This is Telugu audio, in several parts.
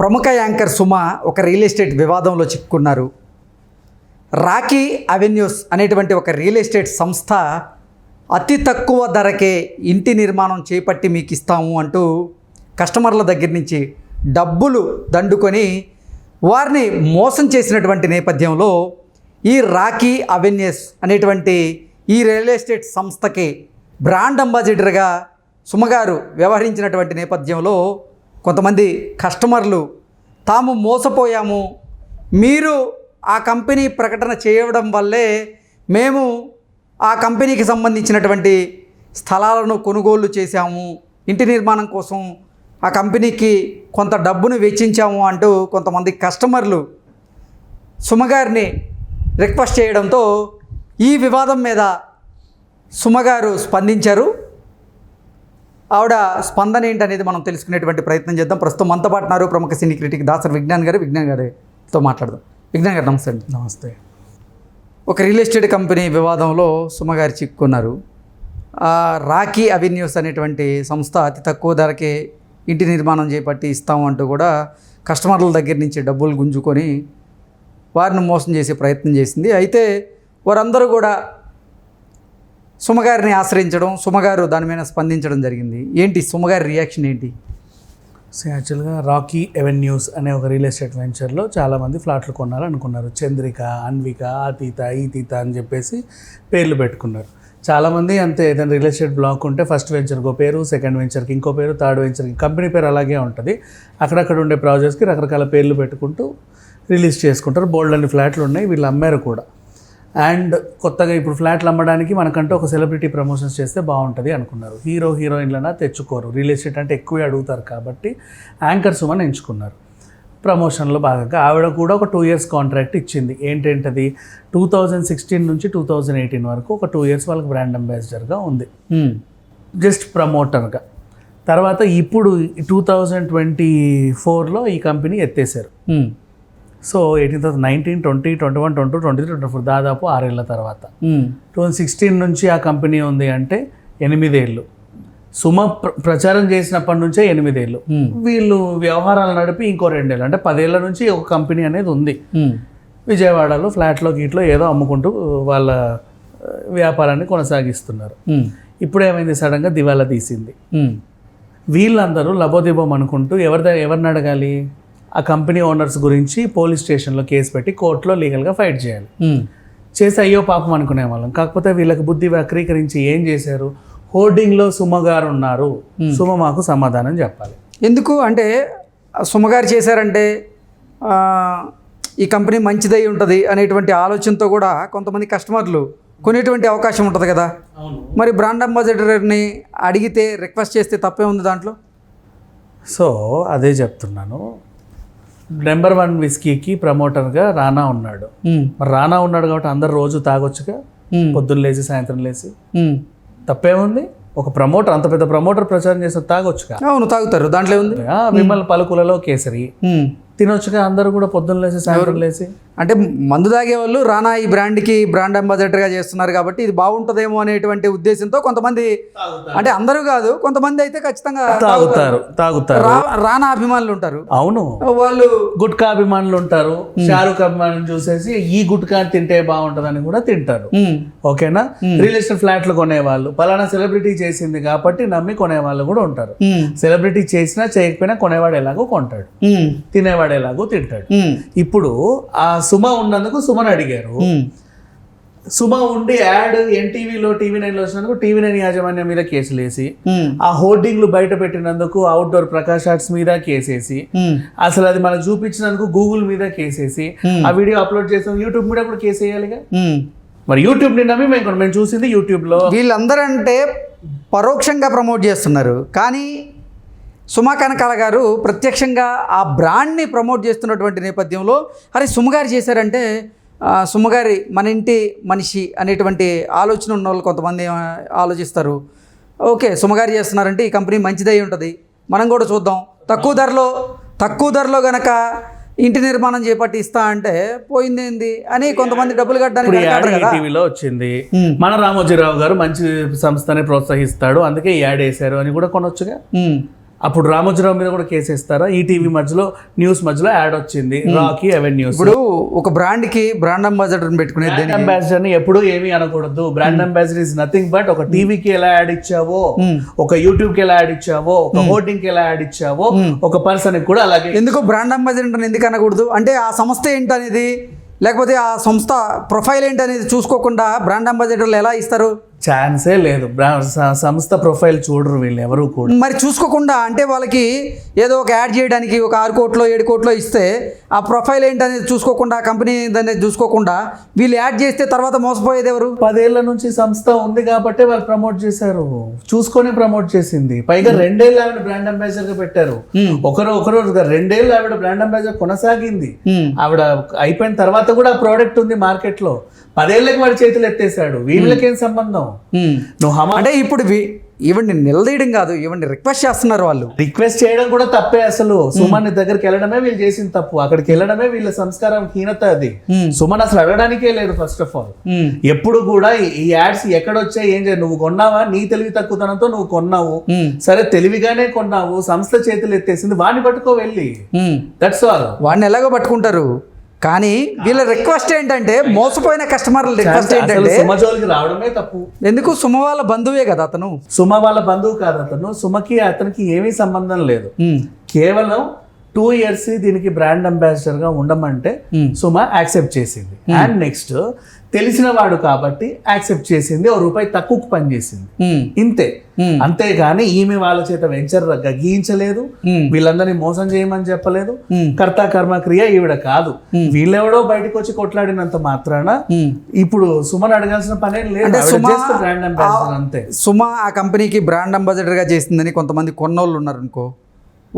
ప్రముఖ యాంకర్ సుమ ఒక రియల్ ఎస్టేట్ వివాదంలో చిక్కుకున్నారు రాకీ అవెన్యూస్ అనేటువంటి ఒక రియల్ ఎస్టేట్ సంస్థ అతి తక్కువ ధరకే ఇంటి నిర్మాణం చేపట్టి మీకు ఇస్తాము అంటూ కస్టమర్ల దగ్గర నుంచి డబ్బులు దండుకొని వారిని మోసం చేసినటువంటి నేపథ్యంలో ఈ రాకీ అవెన్యూస్ అనేటువంటి ఈ రియల్ ఎస్టేట్ సంస్థకి బ్రాండ్ అంబాసిడర్గా సుమగారు వ్యవహరించినటువంటి నేపథ్యంలో కొంతమంది కస్టమర్లు తాము మోసపోయాము. మీరు ఆ కంపెనీ ప్రకటన చేయడం వల్లే మేము ఆ కంపెనీకి సంబంధించినటువంటి స్థలాలను కొనుగోలు చేశాము. ఇంటి నిర్మాణం కోసం ఆ కంపెనీకి కొంత డబ్బును వెచ్చించాము అంటూ కొంతమంది కస్టమర్లు సుమగారిని రిక్వెస్ట్ చేయడంతో ఈ వివాదం మీద సుమగారు స్పందించారు. ఆవిడ స్పందన ఏంటనేది మనం తెలుసుకునేటువంటి ప్రయత్నం చేద్దాం. ప్రస్తుతం మనతో పాటు ఉన్నారు ప్రముఖ సినీ క్రిటిక్ దాసర్ విజ్ఞాన్ గారు. విజ్ఞాన్ గారితో మాట్లాడదాం. విజ్ఞాన్ గారు నమస్తే అండి. నమస్తే. ఒక రియల్ ఎస్టేట్ కంపెనీ వివాదంలో సుమగారు చిక్కుకున్నారు ఆ రాకీ అవెన్యూస్ అనేటువంటి సంస్థ అతి తక్కువ ధరకే ఇంటి నిర్మాణం చేపట్టి ఇస్తాము అంటూ కూడా కస్టమర్ల దగ్గర నుంచి డబ్బులు గుంజుకొని వారిని మోసం చేసే ప్రయత్నం చేసింది. అయితే వారందరూ కూడా సుమగారిని ఆశ్రయించడం సుమగారు దాని మీద స్పందించడం జరిగింది. ఏంటి సుమగారి రియాక్షన్ ఏంటి? సో యాక్చువల్గా రాకీ ఎవెన్యూస్ అనే ఒక రియల్ ఎస్టేట్ వెంచర్లో చాలామంది ఫ్లాట్లు కొనాలనుకున్నారు. చంద్రిక అన్విక అతీత ఈతీత అని చెప్పేసి పేర్లు పెట్టుకున్నారు. చాలామంది అంతే ఏదైనా రియల్ ఎస్టేట్ బ్లాక్ ఉంటే ఫస్ట్ వెంచర్కి పేరు సెకండ్ వెంచర్కి ఇంకో పేరు థర్డ్ వెంచర్కి కంపెనీ పేరు అలాగే ఉంటుంది. అక్కడక్కడ ఉండే ప్రాజెక్ట్స్కి రకరకాల పేర్లు పెట్టుకుంటూ రిలీజ్ చేసుకుంటారు. బోల్డ్ అన్ని ఫ్లాట్లు ఉన్నాయి వీళ్ళు అమ్మారు కూడా. అండ్ కొత్తగా ఇప్పుడు ఫ్లాట్లు అమ్మడానికి మనకంటూ ఒక సెలబ్రిటీ ప్రమోషన్స్ చేస్తే బాగుంటుంది అనుకున్నారు. హీరో హీరోయిన్లనా తెచ్చుకోరు. రియల్ ఎస్టేట్ అంటే ఎక్కువే అడుగుతారు కాబట్టి యాంకర్స్ అని ఎంచుకున్నారు. ప్రమోషన్లో భాగంగా ఆవిడ కూడా ఒక టూ ఇయర్స్ కాంట్రాక్ట్ ఇచ్చింది. ఏంటంటది? టూ థౌజండ్ సిక్స్టీన్ నుంచి టూ థౌజండ్ ఎయిటీన్ వరకు ఒక టూ ఇయర్స్ వాళ్ళకి బ్రాండ్ అంబాసిడర్గా ఉంది. జస్ట్ ప్రమోటర్గా. తర్వాత ఇప్పుడు టూ థౌజండ్ ట్వంటీ ఫోర్లో ఈ company ఎత్తేసారు. So eighteen thousand nineteen twenty twenty one twenty two twenty three twenty four దాదాపు ఆరేళ్ళ తర్వాత. టూ సిక్స్టీన్ నుంచి ఆ కంపెనీ ఉంది అంటే ఎనిమిదేళ్ళు సుమ ప్ర- ప్రచారం చేసినప్పటి నుంచే ఎనిమిదేళ్ళు. వీళ్ళు వ్యవహారాలు నడిపి ఇంకో రెండేళ్ళు అంటే పదేళ్ళ నుంచి ఒక కంపెనీ అనేది ఉంది. విజయవాడలో ఫ్లాట్లో గీట్లో ఏదో అమ్ముకుంటూ వాళ్ళ వ్యాపారాన్ని కొనసాగిస్తున్నారు. ఇప్పుడు ఏమైంది సడన్గా దివాలా తీసింది. వీళ్ళందరూ లబోదిబోం అనుకుంటూ ఎవరి ఎవరిని అడగాలి ఆ కంపెనీ ఓనర్స్ గురించి పోలీస్ స్టేషన్లో కేసు పెట్టి కోర్టులో లీగల్గా ఫైట్ చేయాలి. చేసి అయ్యో పాపం అనుకునే వాళ్ళం. కాకపోతే వీళ్ళకి బుద్ధి వక్రీకరించి ఏం చేశారు? హోర్డింగ్లో సుమ గారు ఉన్నారు సుమ మాకు సమాధానం చెప్పాలి. ఎందుకు? అంటే సుమగారు చేశారంటే ఈ కంపెనీ మంచిదై ఉంటుంది అనేటువంటి ఆలోచనతో కూడా కొంతమంది కస్టమర్లు కొనేటువంటి అవకాశం ఉంటుంది కదా? మరి బ్రాండ్ అంబాసిడర్ని అడిగితే రిక్వెస్ట్ చేస్తే తప్పే ఉంది దాంట్లో? సో అదే చెప్తున్నాను. నెంబర్ వన్ విస్కీకి ప్రమోటర్గా రానా ఉన్నాడు. మరి రానా ఉన్నాడు కాబట్టి అందరు రోజు తాగొచ్చుగా పొద్దున్న లేచి సాయంత్రం లేచి. తప్పేముంది? ఒక ప్రమోటర్ అంత పెద్ద ప్రమోటర్ ప్రచారం చేస్తే తాగొచ్చుగా. అవును తాగుతారు. దాంట్లో ఏముంది? ఆ, విమల్ పలుకులలో కేసరి. తినొచ్చుగా అందరూ కూడా పొద్దున్న లేచి సాయంత్రం లేచి. అంటే మందు తాగే వాళ్ళు రానా ఈ బ్రాండ్కి బ్రాండ్ అంబాసిడర్గా చేస్తున్నారు కాబట్టి ఇది బాగుంటుందేమో అనేటువంటి ఉద్దేశంతో కొంతమంది అంటే అందరూ కాదు కొంతమంది అయితే ఖచ్చితంగా తాగుతారు తాగుతారు. రానా అభిమానులు ఉంటారు. అవును. వాళ్ళు గుట్కా అభిమానులు ఉంటారు. షారుఖ్ అభిమానులు చూసేసి ఈ గుట్కా తింటే బాగుంటుందని కూడా తింటారు. ఓకేనా? రియల్ ఎస్టేట్ ఫ్లాట్లు కొనేవాళ్ళు. పలానా సెలబ్రిటీ చేసింది కాబట్టి నమ్మి కొనేవాళ్ళు కూడా ఉంటారు. సెలబ్రిటీ చేసినా చేయకపోయినా కొనేవాడు ఎలాగో కొంటాడు. తినేవాడు ఎలాగో తింటాడు. ఇప్పుడు ఆ సుమ ఉన్నందుకు సుమని అడిగారు. సుమ ఉండి యాడ్ ఎన్టీవీలో టీవీ నైన్లో వచ్చినందుకు టీవీ నైన్ యాజమాన్యం మీద కేసులు వేసి ఆ హోర్డింగ్లు బయట పెట్టినందుకు అవుట్డోర్ ప్రకాష్ ఆర్ట్స్ మీద కేసేసి అసలు అది మనకు చూపించినందుకు గూగుల్ మీద కేసేసి. ఆ వీడియో అప్లోడ్ చేసాం యూట్యూబ్ మీద కూడా కేసు వేయాలిగా. మరి యూట్యూబ్ని నమ్మి మేము మేము చూసింది యూట్యూబ్లో. వీళ్ళందరూ అంటే పరోక్షంగా ప్రమోట్ చేస్తున్నారు. కానీ సుమా కనకాల గారు ప్రత్యక్షంగా ఆ బ్రాండ్ని ప్రమోట్ చేస్తున్నటువంటి నేపథ్యంలో అరే సుమగారు చేశారంటే సుమగారి మన ఇంటి మనిషి అనేటువంటి ఆలోచన ఉన్న వాళ్ళు కొంతమంది ఆలోచిస్తారు. ఓకే సుమగారు చేస్తున్నారంటే ఈ కంపెనీ మంచిదై ఉంటుంది. మనం కూడా చూద్దాం. తక్కువ ధరలో తక్కువ ధరలో గనక ఇంటి నిర్మాణం చేపట్టి ఇస్తా అంటే పోయిందేంది అని కొంతమంది డబ్బులు కట్టడానికి టీవీలో వచ్చింది. మన రామోజీరావు గారు మంచి సంస్థని ప్రోత్సహిస్తాడు అందుకే యాడ్ వేశారు అని కూడా కొనొచ్చుగా? అప్పుడు రామోజీరావు మీద కూడా కేసు వేస్తారా? ఈ టీవీ మధ్యలో న్యూస్ మధ్యలో యాడ్ వచ్చింది. Rocky Avenues. ఇప్పుడు ఒక బ్రాండ్కి బ్రాండ్ అంబాసిడర్ని పెట్టుకునేది బ్రాండ్ అంబాసిడర్ని ఎప్పుడు ఏమీ అనకూడదు. Brand ambassador is nothing but ఒక టీవీకి ఎలా యాడ్ ఇచ్చావో ఒక యూట్యూబ్కి ఎలా యాడ్ ఇచ్చావో ఒక హోర్డింగ్కి ఎలా యాడ్ ఇచ్చావో ఒక పర్సన్కి కూడా అలాగే. ఎందుకు బ్రాండ్ అంబాసిడర్ ఎందుకు అనకూడదు? అంటే ఆ సంస్థ ఏంటనేది? లేకపోతే ఆ సంస్థ ప్రొఫైల్ ఏంటనేది చూసుకోకుండా బ్రాండ్ అంబాసిడర్లు ఎలా ఇస్తారు? ఛాన్సే లేదు. సంస్థ ప్రొఫైల్ చూడరు వీళ్ళు ఎవరు కూడా. మరి చూసుకోకుండా అంటే వాళ్ళకి ఏదో ఒక యాడ్ చేయడానికి ఒక ఆరు కోట్లో ఏడు కోట్లో ఇస్తే ఆ ప్రొఫైల్ ఏంటనేది చూసుకోకుండా కంపెనీ అనేది చూసుకోకుండా వీళ్ళు యాడ్ చేస్తే తర్వాత మోసపోయేది ఎవరు? పదేళ్ళ నుంచి సంస్థ ఉంది కాబట్టి వాళ్ళు ప్రమోట్ చేశారు. చూసుకొని ప్రమోట్ చేసింది. పైగా రెండేళ్ళు ఆవిడ బ్రాండ్ అంబాసిడర్గా పెట్టారు ఒకరు ఒకరు రెండేళ్ళు ఆవిడ బ్రాండ్ అంబాసిడర్ కొనసాగింది. ఆవిడ అయిపోయిన తర్వాత కూడా ప్రోడక్ట్ ఉంది మార్కెట్లో పదేళ్ళకి వాడి చేతులు ఎత్తేసాడు వీళ్ళకేం సంబంధం? నువ్వు హమా అంటే ఇప్పుడు వీ- ఈవెన్ని నిలదీయడం కాదు ఈవెన్ని రిక్వెస్ట్ చేస్తున్నారు వాళ్ళు. రిక్వెస్ట్ చేయడం కూడా తప్పే అసలు. సుమన్ దగ్గరికి వెళ్ళడమే వీళ్ళు చేసిన తప్పు. అక్కడికి వెళ్ళడమే వీళ్ళ సంస్కారం హీనత అది. సుమన్ అసలు అడగడానికే లేదు ఫస్ట్ ఆఫ్ ఆల్ ఎప్పుడు కూడా ఈ- యాడ్స్ ఎక్కడొచ్చాయి ఏం చేయ నువ్వు కొన్నావా? నీ తెలివి తక్కువతనంతో నువ్వు కొన్నావు. సరే తెలివిగానే కొన్నావు. సంస్థ చేతులు ఎత్తేసింది. వాడిని పట్టుకో వెళ్ళి. దట్స్ ఆల్ వాడిని ఎలాగో పట్టుకుంటారు? కానీ వీళ్ళ రిక్వెస్ట్ ఏంటంటే మోసపోయిన కస్టమర్ల రిక్వెస్ట్ ఏంటంటే సుమ జోలికి రావడమే తప్పు. ఎందుకు? సుమ వాళ్ళ బంధువే కదా అతను. సుమ వాళ్ళ బంధువు కాదు అతను. సుమకి అతనికి ఏమీ సంబంధం లేదు. కేవలం టూ ఇయర్స్ దీనికి బ్రాండ్ అంబాసిడర్గా ఉండమంటే సుమ యాక్సెప్ట్ చేసింది. అండ్ నెక్స్ట్ తెలిసిన వాడు కాబట్టి యాక్సెప్ట్ చేసింది ఓ రూపాయి తక్కువకు పనిచేసింది ఇంతే. అంతేగాని ఈమె వాళ్ళ చేత వెంచర్ గీయించలేదు. వీళ్ళందరినీ మోసం చేయమని చెప్పలేదు. కర్త కర్మ క్రియ ఈవిడ కాదు వీళ్ళెవడో బయటకు వచ్చి కొట్లాడినంత మాత్రాన. ఇప్పుడు సుమన్ అడగాల్సిన పనేం లేదు brand ambassador అంతే సుమ ఆ కంపెనీకి బ్రాండ్ అంబాసిడర్గా చేసిందని కొంతమంది కొన్నోళ్ళు ఉన్నారు అనుకో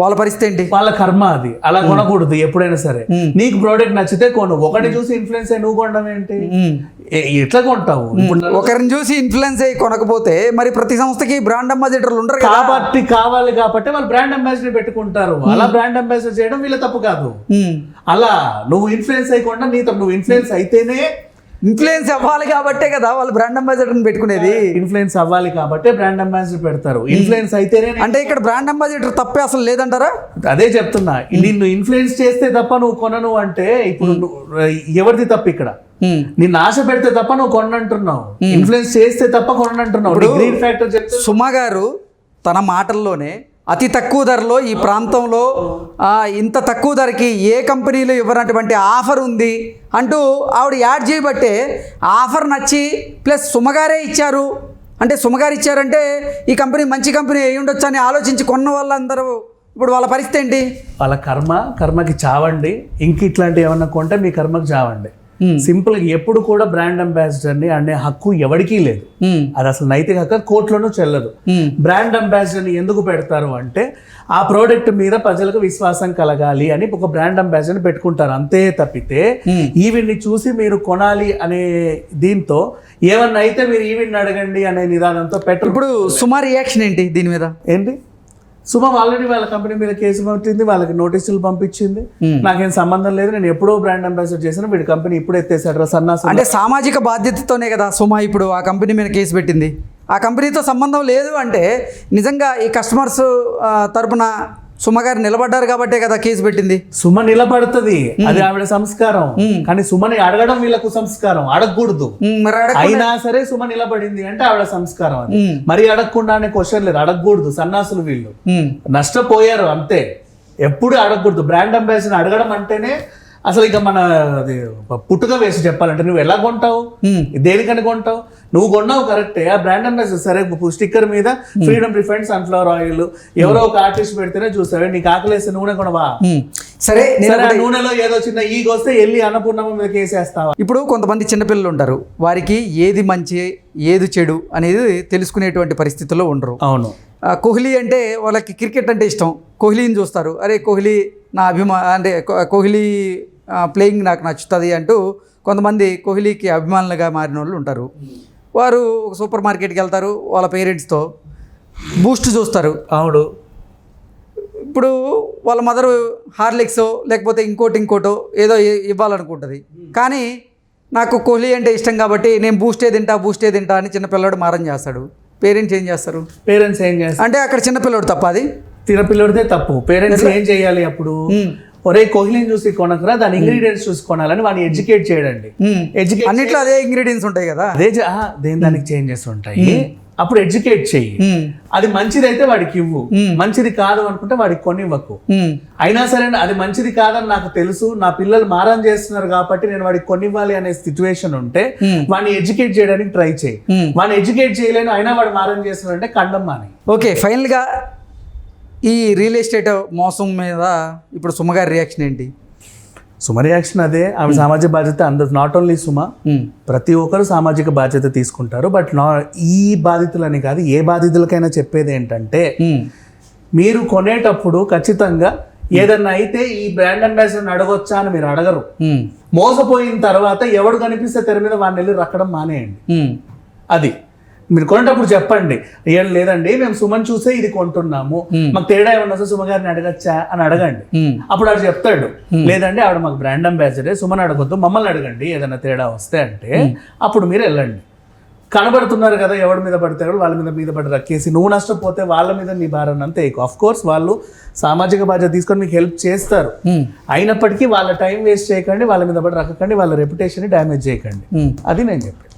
వాళ్ళ పరిస్థితి ఏంటి? వాళ్ళ కర్మ అది. అలా కొనకూడదు ఎప్పుడైనా సరే. నీకు ప్రోడక్ట్ నచ్చితే కొను. ఒకటి చూసి ఇన్ఫ్లుయెన్స్ అయ్యి నువ్వు కొనడం ఏంటి? ఎట్లా కొంటావు? ఒకరిని చూసి ఇన్ఫ్లుయెన్స్ అయ్యి కొనకపోతే మరి ప్రతి సంస్థకి బ్రాండ్ అంబాసిడర్లు ఉండరు కాబట్టి కావాలి కాబట్టి వాళ్ళు బ్రాండ్ అంబాసిడర్ పెట్టుకుంటారు. అలా బ్రాండ్ అంబాసిడర్ చేయడం వీళ్ళ తప్పు కాదు. అలా నువ్వు ఇన్ఫ్లుయెన్స్ అయ్యకుండా నీ తప్పు. నువ్వు ఇన్ఫ్లుయెన్స్ అయితేనే ఇన్ఫ్లుయెన్స్ అవ్వాలి కాబట్టే కదా వాళ్ళు బ్రాండ్ అంబాసిడర్ని పెట్టుకునేది. ఇన్ఫ్లుయెన్స్ అవ్వాలి కాబట్టి బ్రాండ్ అంబాసిడర్ పెడతారు. ఇన్ఫ్లుయెన్స్ అయితేనే అంటే ఇక్కడ బ్రాండ్ అంబాసిడర్ తప్పే అసలు లేదంటారా? అదే చెప్తున్నా. నిన్ను ఇన్ఫ్లుయెన్స్ చేస్తే తప్ప నువ్వు కొనను అంటే ఇప్పుడు నువ్వు- ఎవరిది తప్పు ఇక్కడ. నిన్ను ఆశ పెడితే తప్ప నువ్వు కొనంటున్నావు ఇన్ఫ్లుయెన్స్ చేస్తే తప్ప కొనంటున్నావు గ్రీన్ ఫ్యాక్టర్ సుమ గారు తన మాటల్లోనే అతి తక్కువ ధరలో ఈ ప్రాంతంలో ఇంత తక్కువ ధరకి ఏ కంపెనీలు ఇవ్వనటువంటి ఆఫర్ ఉంది అంటూ ఆవిడ యాడ్ చేయబట్టే ఆఫర్ నచ్చి ప్లస్ సుమగారే ఇచ్చారు. అంటే సుమగారు ఇచ్చారంటే ఈ కంపెనీ మంచి కంపెనీ అయ్యి ఉండొచ్చు అని ఆలోచించి కొన్న వాళ్ళందరూ. ఇప్పుడు వాళ్ళ పరిస్థితి ఏంటి? వాళ్ళ కర్మ కర్మకి చావండి. ఇంక ఇట్లాంటివి ఏమన్నా కొంటే మీ కర్మకి చావండి. సింపుల్గా ఎప్పుడు కూడా బ్రాండ్ అంబాసిడర్ని అనే హక్కు ఎవరికీ లేదు. ఉమ్, అది అసలు నైతిక హక్కు? కోర్టులోనూ చెల్లదు. బ్రాండ్ అంబాసిడర్ని ఎందుకు పెడతారు అంటే ఆ ప్రోడక్ట్ మీద ప్రజలకు విశ్వాసం కలగాలి అని ఒక బ్రాండ్ అంబాసిడర్ని పెట్టుకుంటారు. అంతే తప్పితే Hmm. ఈవిడ్ని చూసి మీరు కొనాలి అనే దీంతో ఏమన్నా అయితే మీరు ఈవిడ్ని అడగండి అనే నిదానంతో పెట్టరు. ఇప్పుడు సుమ రియాక్షన్ ఏంటి దీని మీద? ఏంటి? సుమ ఆల్రెడీ వాళ్ళ కంపెనీ మీద కేసు పెట్టింది వాళ్ళకి నోటీసులు పంపించింది. నాకేం సంబంధం లేదు నేను ఎప్పుడో బ్రాండ్ అంబాసిడర్ చేసిన వీడి కంపెనీ ఇప్పుడు ఎత్తేసాడు రా సన్నాసం అంటే సామాజిక బాధ్యతతోనే కదా సుమ ఇప్పుడు ఆ కంపెనీ మీద కేసు పెట్టింది. ఆ కంపెనీతో సంబంధం లేదు అంటే నిజంగా ఈ కస్టమర్స్ తరపున సుమ గారు నిలబడ్డారు కాబట్టే కదా కేసు పెట్టింది. సుమ నిలబడుతుంది. అది ఆవిడ సంస్కారం. కానీ సుమని అడగడం వీళ్ళకు సంస్కారం. అడగకూడదు. అయినా సరే సుమ నిలబడింది అంటే ఆవిడ సంస్కారం అది. మరి అడగకుండానే క్వశ్చన్ లేదు. అడగకూడదు. సన్నాసులు వీళ్ళు. నష్టపోయారు అంతే. ఎప్పుడు అడగకూడదు. బ్రాండ్ అంబాసిడర్ అడగడం అంటేనే అసలు ఇక మన అది పుట్టుక వేసి చెప్పాలంటే నువ్వు ఎలా కొంటావు. దేనికని కొంటావు? నువ్వు కొన్నావు కరెక్టే ఆ బ్రాండ్ అంబాసిడర్ సరే స్టిక్కర్ మీద ఫ్రీడమ్ రిఫైండ్ సన్ఫ్లవర్ ఆయిల్ ఎవరో ఒక ఆర్టిస్ట్ పెడితేనే చూస్తావే నీకు ఆకలేస్తే నూనె కొనవా. సరే నేను సరే నూనెలో ఏదో చిన్న ఈగ వస్తే వెళ్ళి అన్నపూర్ణమ్మ మీద కేసేస్తావా ఇప్పుడు కొంతమంది చిన్నపిల్లలు ఉంటారు వారికి ఏది మంచి ఏది చెడు అనేది తెలుసుకునేటువంటి పరిస్థితుల్లో ఉండరు. అవును. కోహ్లీ అంటే వాళ్ళకి క్రికెట్ అంటే ఇష్టం. కోహ్లీని చూస్తారు. అరే కోహ్లీ నా అభిమా అంటే కోహ్లీ ప్లేయింగ్ నాకు నచ్చుతుంది అంటూ కొంతమంది కోహ్లీకి అభిమానులుగా మారిన వాళ్ళు ఉంటారు. వారు ఒక సూపర్ మార్కెట్కి వెళ్తారు వాళ్ళ పేరెంట్స్తో బూస్ట్ చూస్తారు. అవును. ఇప్పుడు వాళ్ళ మదర్ హార్లిక్స్ లేకపోతే ఇంకోటి ఇంకోటో ఏదో ఇవ్వాలనుకుంటుంది. కానీ నాకు కోహ్లీ అంటే ఇష్టం కాబట్టి నేను బూస్టే తింటా బూస్టే తింటా అని చిన్న పిల్లవాడు మారం చేస్తాడు. పేరెంట్స్ ఏం చేస్తారు? పేరెంట్స్ ఏం చేస్తారు? అంటే అక్కడ చిన్నపిల్లడు తప్ప అది? తినపిల్లడితే తప్పు. పేరెంట్స్ ఏం చేయాలి అప్పుడు? ఒరే కోహ్లీని చూసి కొనకరా దాని ఇంగ్రీడియంట్స్ చూసి కొనాలని వాడిని ఎడ్యుకేట్ చేయడండి. ఎడ్యుకేట్ అన్నిట్లో అదే ఇంగ్రీడియంట్స్ ఉంటాయి కదా. అదే దేని దానికి చేంజెస్ ఉంటాయి? అప్పుడు ఎడ్యుకేట్ చెయ్యి. అది మంచిదైతే వాడికి ఇవ్వు. మంచిది కాదు అనుకుంటే వాడికి కొనివ్వకు. అయినా సరే అది మంచిది కాదని నాకు తెలుసు నా పిల్లలు మారం చేస్తున్నారు కాబట్టి నేను వాడికి కొనివ్వాలి అనే సిచ్యువేషన్ ఉంటే వాడిని ఎడ్యుకేట్ చేయడానికి ట్రై చేయి. వాడిని ఎడ్యుకేట్ చేయలేను అయినా వాడు మారం చేస్తున్నాడు అంటే కండం మాని ఓకే ఫైనల్గా ఈ రియల్ ఎస్టేట్ మోసం మీద ఇప్పుడు సుమగారి రియాక్షన్ ఏంటి సుమ రియాక్షన్ అదే ఆమె సామాజిక బాధ్యత అందరు నాట్ ఓన్లీ సుమ మ్మ్. ప్రతి ఒక్కరు సామాజిక బాధ్యత తీసుకుంటారు బట్ నా ఈ బాధితులని కాదు ఏ బాధితులకైనా చెప్పేది ఏంటంటే మ్మ్. మీరు కొనేటప్పుడు ఖచ్చితంగా ఏదన్నా అయితే ఈ బ్రాండ్ అంబాసిడర్ అడగొచ్చా అని మీరు అడగరు. మోసపోయిన తర్వాత ఎవడు కనిపిస్తే తెర మీద వాడిని వెళ్ళి రక్కడం మానేయండి. అది మీరు కొనేటప్పుడు చెప్పండి. ఏం లేదండి మేము సుమన్ చూసే ఇది కొంటున్నాము. మాకు తేడా ఏమన్నా సుమ గారిని అడగచ్చా అని అడగండి. అప్పుడు ఆడు చెప్తాడు. లేదండి ఆవిడ మాకు బ్రాండ్ అంబాసిడర్ సుమన్ అడగొద్దు మమ్మల్ని అడగండి ఏదైనా తేడా వస్తే అంటే అప్పుడు మీరు వెళ్ళండి. కనబడుతున్నారు కదా ఎవరి మీద పడతారు వాళ్ళ మీద మీద పడి రక్కేసి నువ్వు నష్టపోతే వాళ్ళ మీద నీ భారం అంతే ఆఫ్ కోర్స్ వాళ్ళు సామాజిక బాధ్యత తీసుకొని మీకు హెల్ప్ చేస్తారు. అయినప్పటికీ వాళ్ళ టైం వేస్ట్ చేయకండి వాళ్ళ మీద పడి రక్కకండి వాళ్ళ రెప్యుటేషన్ డ్యామేజ్ చేయకండి. అది నేను చెప్పాను